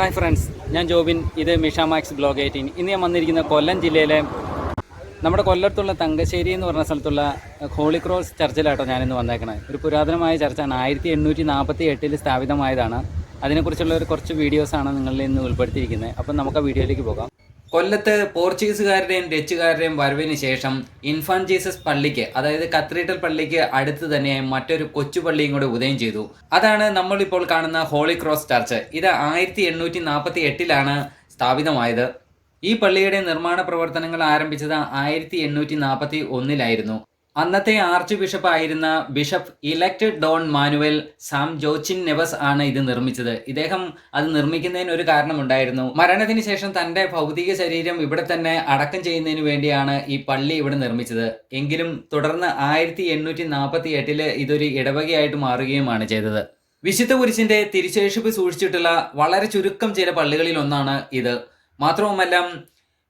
Hi friends ഞാൻ ജോബിൻ. ഇത് Misha max blog eighteen. ഇന്ന് ഞാൻ വന്നിരിക്കുന്ന കൊല്ലം ജില്ലയിലെ നമ്മുടെ കൊല്ലത്തുള്ള തങ്കശ്ശേരി എന്ന് പറഞ്ഞ സ്ഥലത്തുള്ള ഹോളി ക്രോസ് ചർച്ചിലാട്ടോ ഞാനിന്ന് വന്നേക്കണത് ഒരു പുരാതനമായ ചർച്ചാണ്. ആയിരത്തി എണ്ണൂറ്റി നാൽപ്പത്തി എട്ടിൽ സ്ഥാപിതമായതാണ്. അതിനെക്കുറിച്ചുള്ള ഒരു കുറച്ച് വീഡിയോസാണ് നിങ്ങളിൽ ഇന്ന് ഉൾപ്പെടുത്തിയിരിക്കുന്നത്. അപ്പം നമുക്ക് ആ വീഡിയോയിലേക്ക് പോകാം. കൊല്ലത്ത് പോർച്ചുഗീസുകാരുടെയും ഡച്ചുകാരുടെയും വരവിന് ശേഷം ഇൻഫാൻ ജീസസ് പള്ളിക്ക് അതായത് കത്തീഡ്രൽ പള്ളിക്ക് അടുത്ത് തന്നെ മറ്റൊരു കൊച്ചു പള്ളിയും കൂടെ ഉദയം ചെയ്തു. അതാണ് നമ്മളിപ്പോൾ കാണുന്ന ഹോളി ക്രോസ് ചർച്ച്. ഇത് ആയിരത്തി എണ്ണൂറ്റി നാൽപ്പത്തി എട്ടിലാണ് സ്ഥാപിതമായത്. ഈ പള്ളിയുടെ നിർമ്മാണ പ്രവർത്തനങ്ങൾ ആരംഭിച്ചത് ആയിരത്തി എണ്ണൂറ്റി നാൽപ്പത്തി ഒന്നിലായിരുന്നു. അന്നത്തെ ആർച്ച് ബിഷപ്പ് ആയിരുന്ന bishop elected Don Manuel Sam Joachim Neves ആണ് ഇത് നിർമ്മിച്ചത്. ഇദ്ദേഹം അത് നിർമ്മിക്കുന്നതിന് ഒരു കാരണമുണ്ടായിരുന്നു. മരണത്തിന് ശേഷം തന്റെ ഭൗതിക ശരീരം ഇവിടെ തന്നെ അടക്കം ചെയ്യുന്നതിന് വേണ്ടിയാണ് ഈ പള്ളി ഇവിടെ നിർമ്മിച്ചത്. എങ്കിലും തുടർന്ന് ആയിരത്തി എണ്ണൂറ്റി നാൽപ്പത്തി എട്ടിൽ ഇതൊരു ഇടവകയായിട്ട് മാറുകയുമാണ് ചെയ്തത്. വിശുദ്ധ കുരിശിന്റെ തിരിശേഷിപ്പ് സൂക്ഷിച്ചിട്ടുള്ള വളരെ ചുരുക്കം ചില പള്ളികളിൽ ഒന്നാണ് ഇത്. മാത്രവുമല്ല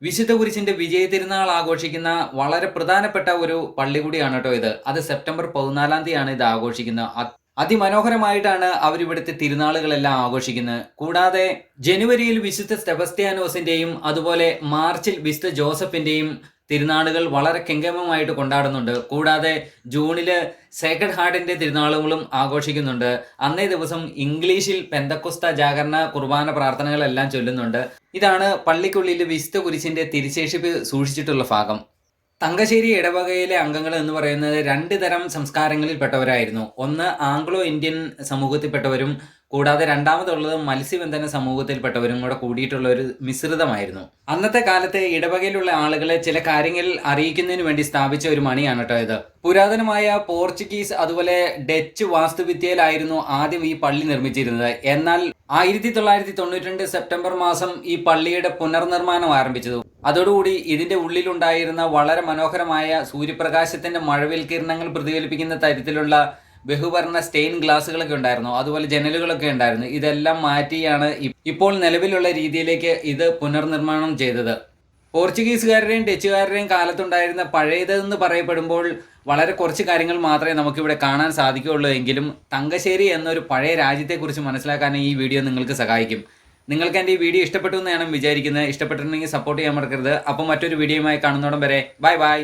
വിശുദ്ധ കുരിശിന്റെ വിജയ തിരുനാൾ ആഘോഷിക്കുന്ന വളരെ പ്രധാനപ്പെട്ട ഒരു പള്ളി കൂടിയാണ് കേട്ടോ ഇത്. അത് സെപ്റ്റംബർ പതിനാലാം തീയതിയാണ് ഇത് ആഘോഷിക്കുന്നത്. അത് അതിമനോഹരമായിട്ടാണ് അവരിവിടുത്തെ തിരുനാളുകളെല്ലാം ആഘോഷിക്കുന്നത്. കൂടാതെ ജനുവരിയിൽ വിശുദ്ധ സെബസ്ത്യാനോസിന്റെയും അതുപോലെ മാർച്ചിൽ വിശുദ്ധ ജോസഫിന്റെയും തിരുനാളുകൾ വളരെ കെങ്കമമായിട്ട് കൊണ്ടാടുന്നുണ്ട്. കൂടാതെ ജൂണിൽ സേക്രഡ് ഹാർട്ടിന്റെ തിരുനാളുകളും ആഘോഷിക്കുന്നുണ്ട്. അന്നേ ദിവസം ഇംഗ്ലീഷിൽ പെന്തക്കുസ്ത ജാഗരണ കുർബാന പ്രാർത്ഥനകളെല്ലാം ചൊല്ലുന്നുണ്ട്. ഇതാണ് പള്ളിക്കുള്ളിൽ വിശുദ്ധ കുരിശിന്റെ തിരിശേഷിപ്പ് സൂക്ഷിച്ചിട്ടുള്ള ഭാഗം. തങ്കശ്ശേരി ഇടവകയിലെ അംഗങ്ങൾ എന്ന് പറയുന്നത് രണ്ട് തരം സംസ്കാരങ്ങളിൽപ്പെട്ടവരായിരുന്നു. ഒന്ന് ആംഗ്ലോ ഇന്ത്യൻ സമൂഹത്തിൽപ്പെട്ടവരും കൂടാതെ രണ്ടാമതുള്ളത് മത്സ്യബന്ധന സമൂഹത്തിൽപ്പെട്ടവരും കൂടെ കൂടിയിട്ടുള്ള ഒരു മിശ്രിതമായിരുന്നു. അന്നത്തെ കാലത്ത് ഇടവകയിലുള്ള ആളുകളെ ചില കാര്യങ്ങളിൽ അറിയിക്കുന്നതിന് വേണ്ടി സ്ഥാപിച്ച ഒരു മണിയാണ് കേട്ടോ ഇത്. പുരാതനമായ പോർച്ചുഗീസ് അതുപോലെ ഡച്ച് വാസ്തുവിദ്യയിലായിരുന്നു ആദ്യം ഈ പള്ളി നിർമ്മിച്ചിരുന്നത്. എന്നാൽ ആയിരത്തി തൊള്ളായിരത്തി തൊണ്ണൂറ്റി സെപ്റ്റംബർ മാസം ഈ പള്ളിയുടെ പുനർനിർമ്മാണം ആരംഭിച്ചത്. അതോടുകൂടി ഇതിന്റെ ഉള്ളിലുണ്ടായിരുന്ന വളരെ മനോഹരമായ സൂര്യപ്രകാശത്തിന്റെ മഴവിൽ കിരണങ്ങൾ പ്രതിഫലിപ്പിക്കുന്ന തരത്തിലുള്ള ബഹുവർണ സ്റ്റെയിൻ ഗ്ലാസ്സുകളൊക്കെ ഉണ്ടായിരുന്നു. അതുപോലെ ജനലുകളൊക്കെ ഉണ്ടായിരുന്നു. ഇതെല്ലാം മാറ്റിയാണ് ഇപ്പോൾ നിലവിലുള്ള രീതിയിലേക്ക് ഇത് പുനർനിർമ്മാണം ചെയ്തത്. പോർച്ചുഗീസുകാരുടെയും ഡച്ചുകാരുടെയും കാലത്തുണ്ടായിരുന്ന പഴയതെന്ന് പറയപ്പെടുമ്പോൾ വളരെ കുറച്ച് കാര്യങ്ങൾ മാത്രമേ നമുക്കിവിടെ കാണാൻ സാധിക്കുകയുള്ളൂ എങ്കിലും തങ്കശ്ശേരി എന്നൊരു പഴയ രാജ്യത്തെക്കുറിച്ച് മനസ്സിലാക്കാൻ ഈ വീഡിയോ നിങ്ങൾക്ക് സഹായിക്കും. നിങ്ങൾക്ക് എന്റെ ഈ വീഡിയോ ഇഷ്ടപ്പെട്ടു എന്ന് ഞാൻ വിചാരിക്കുന്നത്. ഇഷ്ടപ്പെട്ടിട്ടുണ്ടെങ്കിൽ സപ്പോർട്ട് ചെയ്യാൻ മറക്കരുത്. അപ്പോൾ മറ്റൊരു വീഡിയോയുമായി കാണുന്നോടം വരെ ബൈ ബൈ.